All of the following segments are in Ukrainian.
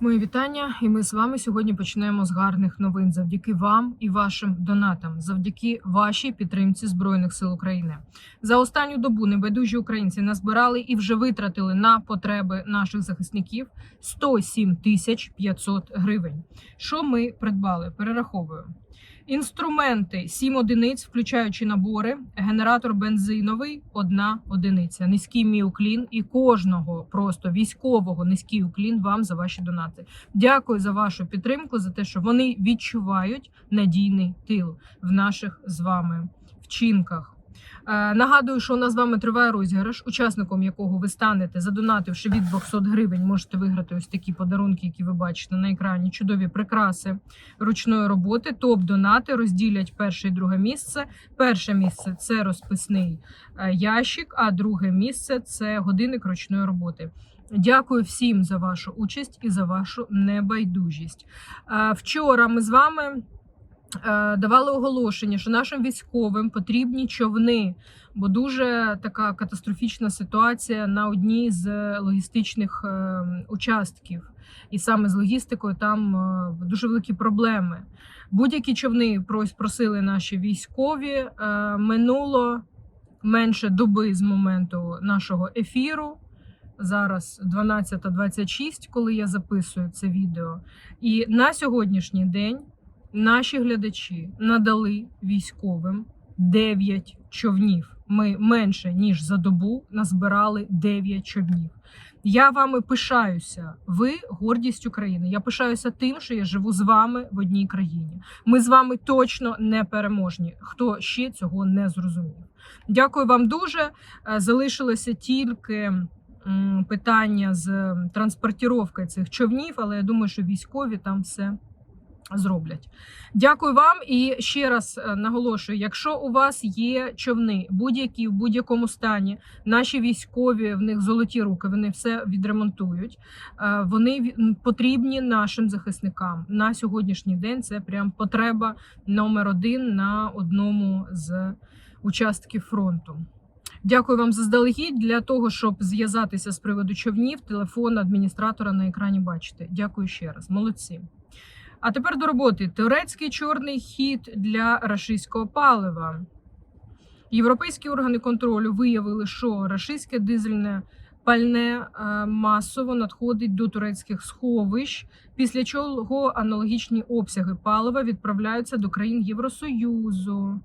Мої вітання, і ми з вами сьогодні почнемо з гарних новин завдяки вам і вашим донатам, завдяки вашій підтримці збройних сил України. За останню добу небайдужі українці назбирали і вже витратили на потреби наших захисників 107 тисяч 500 гривень. Що ми придбали? Перераховую. Інструменти 7 одиниць, включаючи набори, генератор бензиновий, одна одиниця. Низький міуклін і кожного просто військового низький уклін вам за ваші донати. Дякую за вашу підтримку, за те, що вони відчувають надійний тил в наших з вами вчинках. Е, Нагадую, що у нас з вами триває розіграш, учасником якого ви станете, задонативши від 200 гривень, можете виграти ось такі подарунки, які ви бачите на екрані. Чудові прикраси ручної роботи. Топ донати розділять перше і друге місце. Перше місце це розписний е, ящик, а друге місце це годинник ручної роботи. Дякую всім за вашу участь і за вашу небайдужість. Е, Вчора ми з вами давали оголошення, що нашим військовим потрібні човни, бо дуже така катастрофічна ситуація на одній з логістичних е, участків. І саме з логістикою там е, дуже великі проблеми. Будь-які човни прос- просили наші військові. Е, Минуло менше доби з моменту нашого ефіру. Зараз 12.26, коли я записую це відео. І на сьогоднішній день наші глядачі надали військовим 9 човнів. Ми менше ніж за добу назбирали 9 човнів. Я вами пишаюся. Ви гордість України. Я пишаюся тим, що я живу з вами в одній країні. Ми з вами точно не переможні. Хто ще цього не зрозумів? Дякую вам дуже. Е, Залишилося тільки питання з транспортіровки цих човнів, але я думаю, що військові там все зроблять. Дякую вам і ще раз е, наголошую: якщо у вас є човни, будь-які в будь-якому стані, наші військові в них золоті руки, вони все відремонтують. е, Вони потрібні нашим захисникам на сьогоднішній день. Це прям потреба номер один на одному з участків фронту. Дякую вам заздалегідь для того, щоб зв'язатися з приводу човнів. Телефон адміністратора на екрані бачите. Дякую ще раз. Молодці. А тепер до роботи. Турецький чорний хід для рашистського палива. Європейські органи контролю виявили, що рашистське дизельне пальне е, масово надходить до турецьких сховищ, після чого аналогічні обсяги палива відправляються до країн Євросоюзу.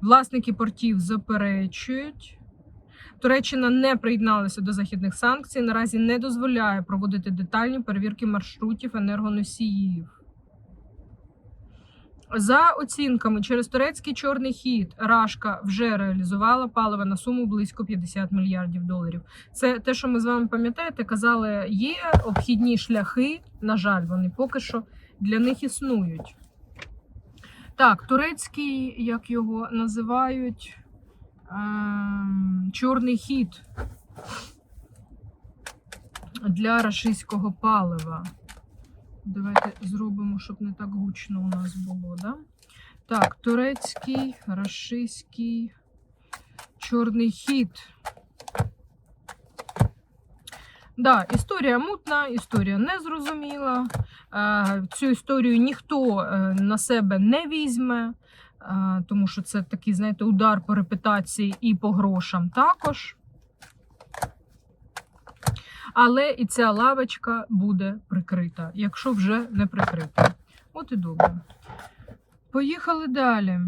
Власники портів заперечують. Туреччина не приєдналася до західних санкцій. Наразі не дозволяє проводити детальні перевірки маршрутів енергоносіїв. За оцінками, через турецький чорний хід Рашка вже реалізувала паливо на суму близько 50 мільярдів доларів. Це те, що ми з вами пам'ятаєте, казали, є обхідні шляхи. На жаль, вони поки що для них існують. Так, турецький, як його називають, чорний хід для рашистського палива. Давайте зробимо, щоб не так гучно у нас було. Да? Так, турецький, рашистський, чорний хід. Да, історія мутна, історія незрозуміла. Е, Цю історію ніхто е, на себе не візьме, тому що це такий, знаєте, удар по репутації і по грошам також. Але і ця лавочка буде прикрита, якщо вже не прикрита. От і добре. Поїхали далі.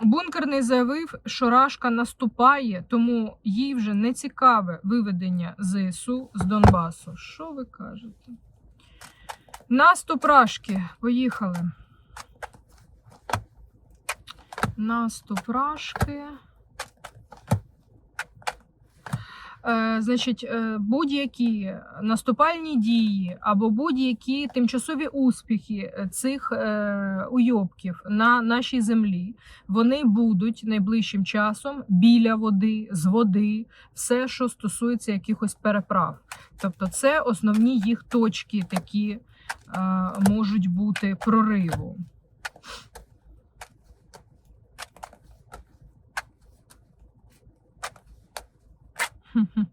Бункерний заявив, що Рашка наступає, тому їй вже не цікаве виведення ЗСУ з Донбасу. Що ви кажете? Наступ Рашки. Поїхали. Наступ Рашки. Е, Значить, е, будь-які наступальні дії або будь-які тимчасові успіхи цих е, уйобків на нашій землі, вони будуть найближчим часом біля води, з води, все, що стосується якихось переправ. Тобто, це основні їх точки, такі можуть бути прориву.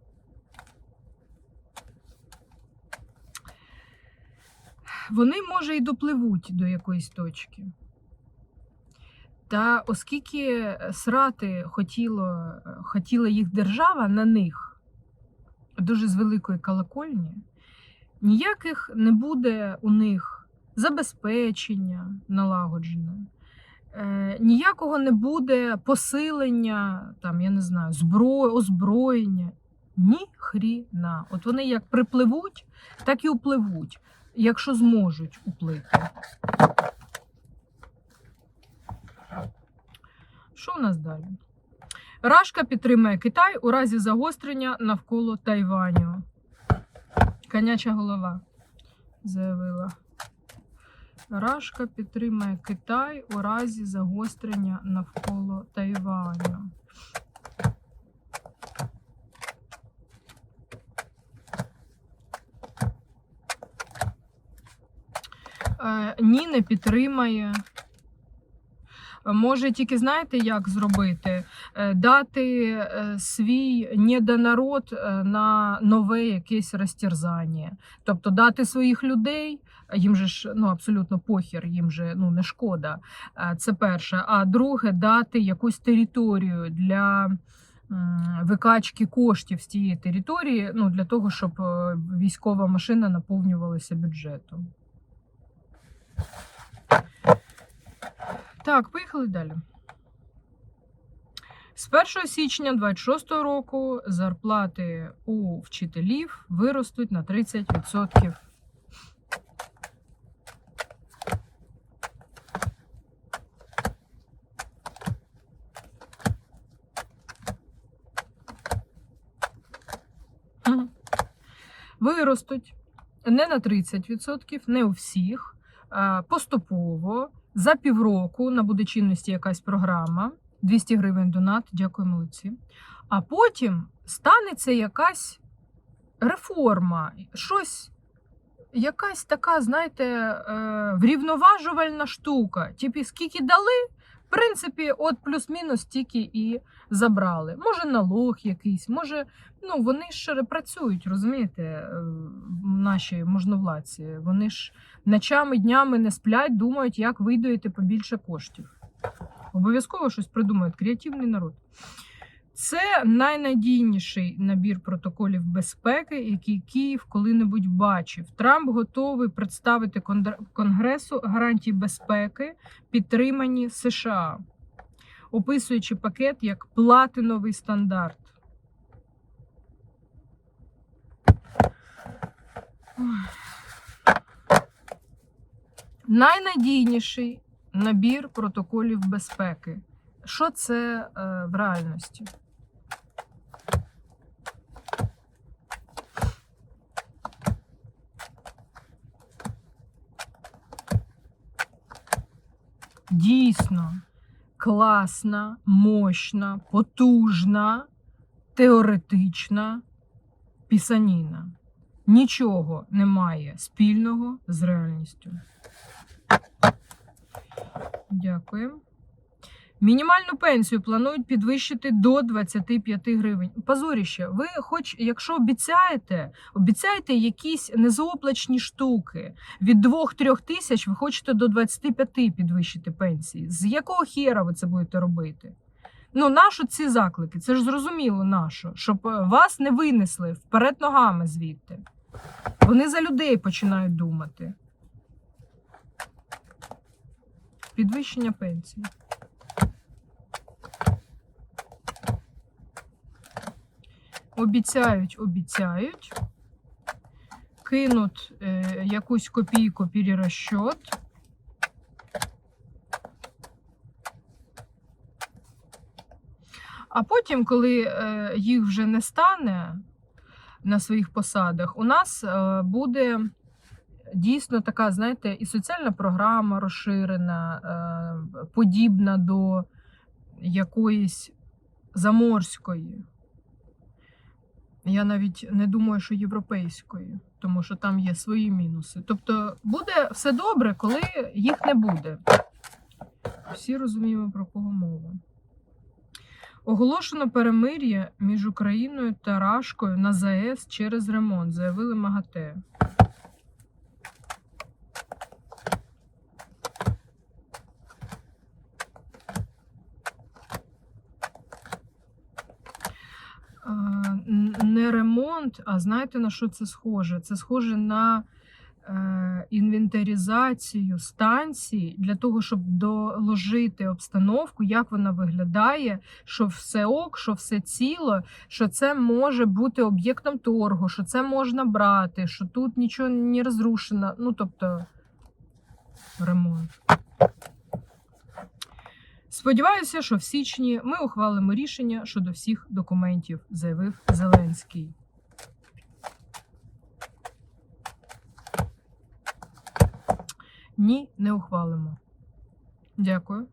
вони, може, і допливуть до якоїсь точки. Та оскільки срати хотіло, хотіла їх держава на них дуже з великої колокольні, ніяких не буде у них забезпечення налагоджене, е, ніякого не буде посилення, там, я не знаю, зброї, озброєння. Ні хріна. От вони як припливуть, так і upливуть, якщо зможуть уплити. Що у нас далі? Рашка підтримує Китай у разі загострення навколо Тайваню. Коняча голова заявила. Рашка підтримує Китай у разі загострення навколо Тайваню. Е, Ні, не підтримає. Може тільки знаєте, як зробити? Е, Дати е, свій недонарод е, на нове якесь розтерзання. Тобто дати своїх людей, їм же ж ну, абсолютно похір, їм же ну, не шкода. Це перше. А друге, дати якусь територію для викачки коштів з тієї території, ну, для того, щоб військова машина наповнювалася бюджетом. Так, поїхали далі. З 1 січня 26 року зарплати у вчителів виростуть на 30%. Виростуть не на 30%, не у всіх, поступово. За півроку набуде чинності якась програма, 200 гривень донат, дякую, молодці. А потім станеться якась реформа, щось, якась така, знаєте, е, врівноважувальна штука. Типі, скільки дали, принципі, от плюс-мінус стільки і забрали. Може, налог якийсь, може, ну вони ж працюють, розумієте, е, наші можновладці. Вони ж ночами, днями не сплять, думають, як вийдуєте побільше коштів. Обов'язково щось придумають. Креативний народ. Це найнадійніший набір протоколів безпеки, який Київ коли-небудь бачив. Трамп готовий представити Конгресу гарантії безпеки, підтримані США, описуючи пакет як платиновий стандарт. Найнадійніший набір протоколів безпеки. Що це е, в реальності? Дійсно класна, мощна, потужна, теоретична пісаніна. Нічого немає спільного з реальністю. Дякую. Мінімальну пенсію планують підвищити до 25 гривень. Позоріще, ви хоч, якщо обіцяєте, обіцяєте якісь незооплачні штуки. Від 2-3 тисяч ви хочете до 25 підвищити пенсії. З якого хера ви це будете робити? Ну, нащо ці заклики? Це ж зрозуміло, нащо, щоб е, вас не винесли вперед ногами звідти. Вони за людей починають думати. Підвищення пенсії. Обіцяють, обіцяють. Кинуть е, якусь копійку перерозчет. А потім, коли е, їх вже не стане на своїх посадах, у нас е, буде дійсно така, знаєте, і соціальна програма розширена, подібна до якоїсь заморської. Я навіть не думаю, що європейської, тому що там є свої мінуси. Тобто буде все добре, коли їх не буде. Всі розуміємо, про кого мова. Оголошено перемир'я між Україною та Рашкою на ЗАЕС через ремонт, заявили МАГАТЕ. Ремонт. А знаєте на що це схоже? Це схоже на е, інвентаризацію станції для того, щоб доложити обстановку, як вона виглядає, що все ок, що все ціло, що це може бути об'єктом торгу, що це можна брати, що тут нічого не розрушено. Ну, тобто, ремонт. Сподіваюся, що в січні ми ухвалимо рішення щодо всіх документів, заявив Зеленський. Ні, не ухвалимо. Дякую.